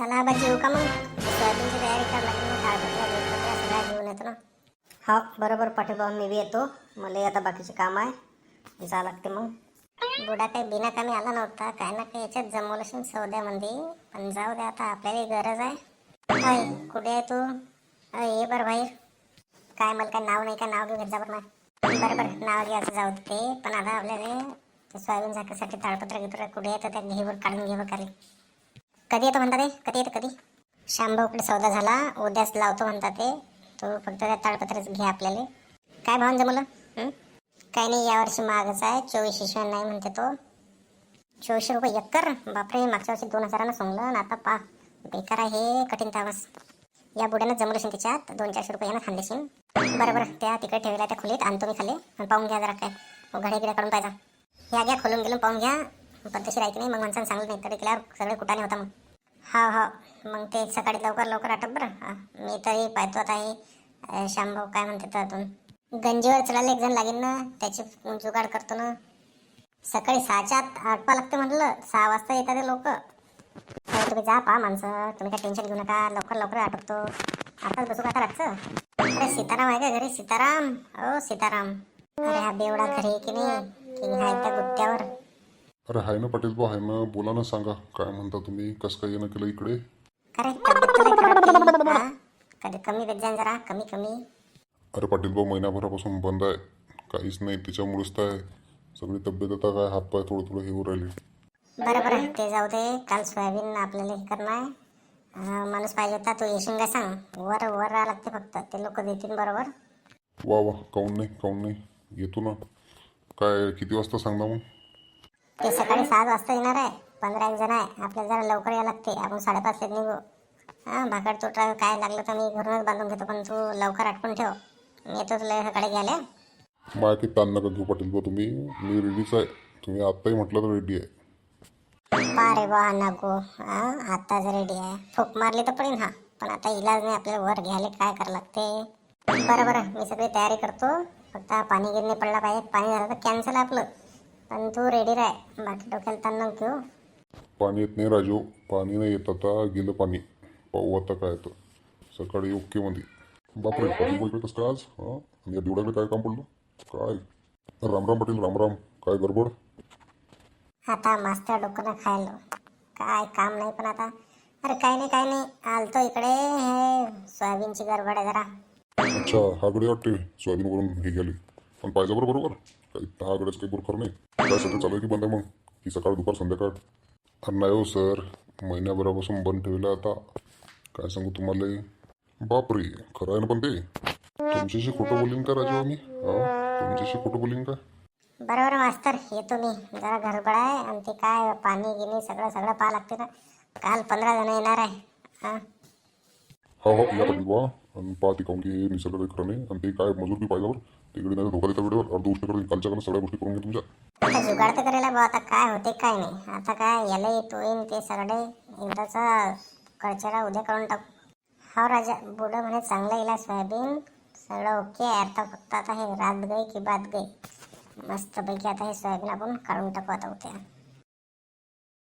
चला आबा जेऊ का मग सोयाबीनची तयारी करावं लागेल मग बिळपत्र्या सगळ्या घेऊन येतो ना। हा बरोबर पाठीबा मी बी येतो मला आता बाकीचे काम आहे जा लागते मग बुडा काही बिना कमी आला नव्हता काय ना काही याच्यात जमवलं असेल सौद्यामध्ये पण जाऊ दे आता आपल्याला गरज आहे अय कुठे आहे तू अय ये बरं बाहेर काय मला काय नाव नाही का नाव घेऊ घेत जा बरं बरं बरं नाव घ्यायचं जाऊ दे ते पण आता आपल्याला सोयाबीन झाकासाठी ताळपत्र घेतो कुठे येतं त्या घेवर काढून घेवर खाली कधी येतो म्हणता ते? कधी येतं कधी? शांभाऊकडे सौदा झाला उद्याच लावतो म्हणता ते. तो फक्त त्या ताडपत्रच घे आपल्याला. काय भावन जमलं काय नाही यावर्षी महागच आहे. चोवीसशे शिवाय नाही म्हणते तो. चोवीसशे रुपये एकर? बापरे मागच्या वर्षी दोन हजारानं सोंगलं. आणि आता पा बेकार आहे हे कठीण तामस या बुड्यानं जमलं असेल त्याच्यात दोन चारशे रुपये यानं खांदेशील बरं बरं त्या तिकडे ठेवल्या त्या खोलीत आणतो मी खाली आणि पाहून घ्या जरा काय. हो, घड्या गिड्या काढून पाहिजे. ह्या घ्या खोलून गेलं पाहून घ्या. पद्धतशीर आहे की नाही. मग माणसानं सांगलं नाही तरी केल्यावर सगळे कुठाने होता मग. हा हा मग ते सकाळी लवकर लवकर आटप बरं. हा मी तरी पाहतो आता हे अं, शामभाऊ काय म्हणते तर अजून. गंजीवर चढायला एक जण लागेल ना त्याची जुगाड करतो ना. सकाळी सहाच्या आत आटपा लागते म्हटलं सहा वाजता येतात ते लोक. तुम्ही जा पहा माणसं तुम्ही काय टेन्शन घेऊ नका लवकर लवकर आटपतो. आताच बसू का आता रातचं? अरे सीताराम आहे का घरी? सीताराम? ओ सीताराम. अरे हा बेवडा घरी आहे की नाही? की हा त्या गुत्त्यावर. अरे हाय ना पाटील बा हाय ना. बोला ना सांगा. काय म्हणता तुम्ही? कसं काय येणं केलं इकडे? अरे तब्येत तुला खराब केली, हा? कधी कमी जाईन जरा. कमी कमी. अरे पाटील बा महिन्याभरापासून बंद आहे. काहीच नाही त्याच्यामुळेच तर आहे. सगळी तब्येत आता काय हातपाय थोडं थोडं हे होऊ राहिली. बरं बरं. ते जाऊ दे. काल सोयाबीन आपल्याला हे करणार आहे. अं, माणूस पाहिजे होता. तो येशील काय सांग? वर वर राहा लागते फक्त. ते लोक देतील बरोबर. वा वा. काऊन नाही काऊन नाही. येतो ना. काय किती वाजता सांगता मग? ते सकाळी सात वाजता येणार आहे. पंधरा एक जण आहे. आपल्याला जरा लवकर यावं लागते. आपण साडेपाचला निघू. हां भाकड तुटा काय लागलं तर मी घरूनच बांधून घेतो. पण तू लवकर आटपून ठेव. मी येतो तुला सकाळी घ्यायला. की ताण नका घेऊ पाटील बा तुम्ही. मी रेडीच आहे. तुम्ही आत्ताही म्हटलं तर रेडी आहे. पा रे बा नको. हां आत्ताच रेडी आहे. फूक मारली तर पडेल हा. पण आता इलाज नाही. आपल्याला वर घ्यायला काय करावं लागते? बरं बरं. मी सगळी तयारी करतो. फक्त पाणी गिरणे पडला पाहिजे. पाणी झालं तर कॅन्सल आपलं. पण तू रेडी राह. बाकी डोक्याला ताण नको घेऊ. पाणी येत नाही राजू. पाणी नाही येत. आता गेलं पाणी. पाहू आता काय येतं सकाळी ओके मध्ये बापरे पाटील बा इकडे कसं काय आज? हां? आणि या काय काम पडलं? काय? रामराम पाटील रामराम काय गडबड? आता मास्तर डोकं खायलो काय काम नाही पण आता. अरे काही नाही काही नाही. आलतो इकडे. हे सोयाबीनची गडबड आहे जरा. अच्छा हागडे वाटते सोयाबीनवरून हे गेली. पण पाहिजे बरं बरोबर. काही दहा गड्याच काही बरोबर नाही. काय सध्या चालू आहे की बंद आहे मग? की सकाळ दुपार संध्याकाळ? अरे नाही हो सर. महिन्याभरापासून बंद ठेवलं आता. काय सांगू तुम्हाला? बापरे खरं आहे ना पण ते? तुमच्याशी खोटं बोलीन का राजू मी हां? तुमच्याशी खोटं बोलीन का? बरोबर मास्तर. येतो मी जरा गडबड आहे. आणि ते काय पाणी गिनी सगळं सगळं पाहा लागते ना. काल पंधरा जण येणार आहे. हां? हा हा या पाटील बा आणि पाहते काऊन की हे निसर्ग काही खरं नाही. आणि ते काय मजूर बी पाहिजे तिकडे नाही धोका देता वेळेवर. अर्ध उष्ण करून कालच्या काल सगळ्या गोष्टी करून घे तुमच्या. आता जुगाड तर करायला बा आता काय होते काय नाही. आता काय याला येतो येईन ते सगळे एकदाचा कळचरा उद्या करून टाकू. हा राजा बुडं म्हणे चांगलं इला सोयाबीन. सगळं ओके आहे. आता फक्त आता हे रात गई की बात गई मस्तपैकी आता हे सोयाबीन आपण काढून टाकू आता उद्या.